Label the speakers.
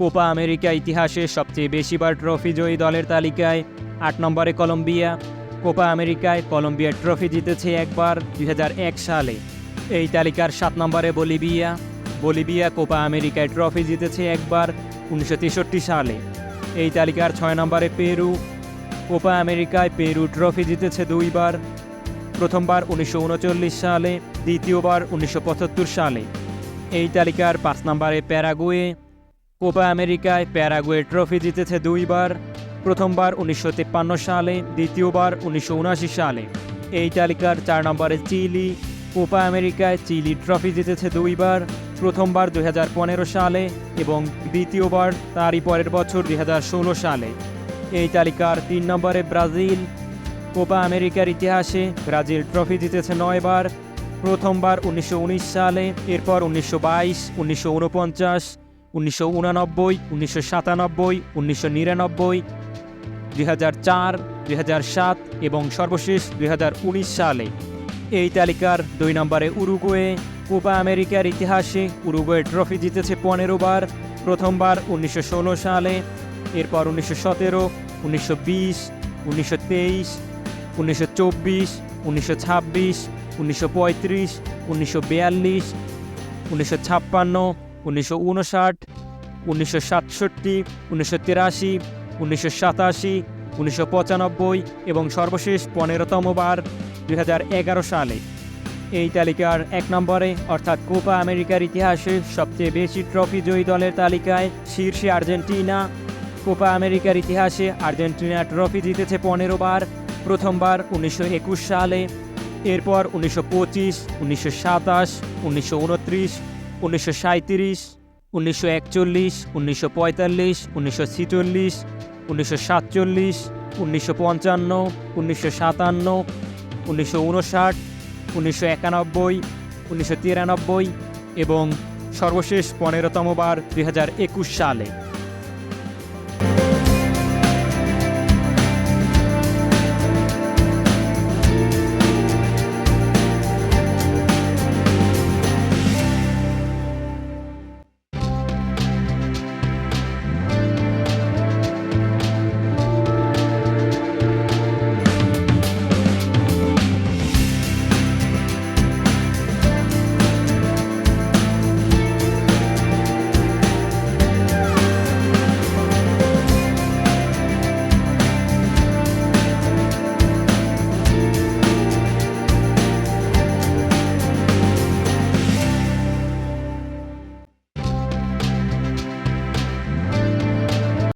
Speaker 1: Copa America ইতিহাসে সবচেয়ে বেশিবার trophy জয়ী দলের তালিকায় আট নম্বরে কলম্বিয়া, কোপা আমেরিকায় কলম্বিয়া ট্রফি জিতেছে একবার দুই হাজার এক সালে। এই তালিকার সাত নম্বরে বলিভিয়া বলিভিয়া কোপা আমেরিকায় ট্রফি জিতেছে একবার উনিশশো তেষট্টি সালে। এই তালিকার ছয় নম্বরে পেরু, কোপা আমেরিকায় পেরু ট্রফি জিতেছে দুইবার, প্রথমবার উনিশশো উনচল্লিশ সালে, দ্বিতীয়বার উনিশশো পঁচাত্তর সালে। এই তালিকার পাঁচ নম্বরে প্যারাগুয়ে কোপা আমেরিকায় প্যারাগুয়ে ট্রফি জিতেছে দুইবার। প্রথমবার উনিশশো সালে, দ্বিতীয়বার উনিশশো সালে। এই তালিকার চার নম্বরে চিলি, কোপা আমেরিকায় চিলি ট্রফি জিতেছে দুইবার, প্রথমবার দু হাজার পনেরো সালে এবং দ্বিতীয়বার তারই পরের বছর দু হাজার ষোলো সালে। এই তালিকার তিন নম্বরে ব্রাজিল, কোপা আমেরিকার ইতিহাসে ব্রাজিল ট্রফি জিতেছে নয়বার, প্রথমবার উনিশশো উনিশ সালে, এরপর উনিশশো বাইশ, উনিশশো উনিশশো উনানব্বই, উনিশশো সাতানব্বই, উনিশশো নিরানব্বই, দুই হাজার চার, দুই হাজার সাত এবং সর্বশেষ দুই হাজার উনিশ সালে। এই তালিকার দুই নম্বরে উরুগুয়ে, কোপা আমেরিকার ইতিহাসে উরুগুয়ে ট্রফি জিতেছে পনেরো বার, প্রথমবার উনিশশো ষোলো সালে, এরপর উনিশশো সতেরো, উনিশশো বিশ, উনিশশো তেইশ, উনিশশো চব্বিশ, উনিশশো ছাব্বিশ, উনিশশো পঁয়ত্রিশ, উনিশশো বিয়াল্লিশ, উনিশশো ছাপ্পান্ন উনিশশো উনষাট উনিশশো সাতষট্টি, উনিশশো তিরাশি, উনিশশো সাতাশি, উনিশশো পঁচানব্বই এবং সর্বশেষ পনেরোতম বার দুই হাজার এগারো সালে। এই তালিকার এক নম্বরে, অর্থাৎ কোপা আমেরিকার ইতিহাসে সবচেয়ে বেশি ট্রফি জয়ী দলের তালিকায় শীর্ষে আর্জেন্টিনা। কোপা আমেরিকার ইতিহাসে আর্জেন্টিনা ট্রফি জিতেছে পনেরো বার, প্রথমবার উনিশশো একুশ সালে। এরপর উনিশশো পঁচিশ, উনিশশো সাতাশ, উনিশশো উনত্রিশ উনিশশো সাঁত্রিশ উনিশশো একচল্লিশ, উনিশশো পঁয়তাল্লিশ, উনিশশো ছিচল্লিশ, উনিশশো সাতচল্লিশ, উনিশশো পঞ্চান্ন, উনিশশো সাতান্ন, উনিশশো উনষাট, উনিশশো একানব্বই, উনিশশো তিরানব্বই এবং সর্বশেষ পনেরোতম বার দু হাজার একুশ সালে।